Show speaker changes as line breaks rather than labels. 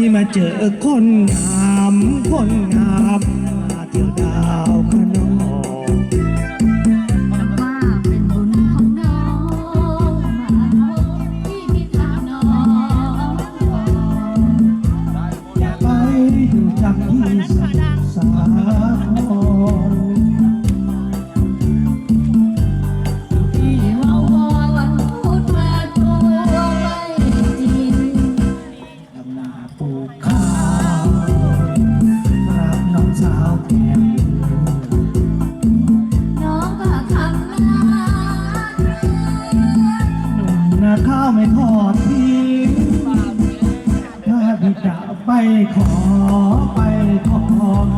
ที่มาเจอคนงาม คนงามมาเที่ยวดาวขนอง
ว่าเป็นบุญของน้องมาพบที่พิธาน้อง
อยากไปอยู่จังที่สมุท ข้าวไม่ทอดทิ้งถ้าพี่จะไปขอไปขอ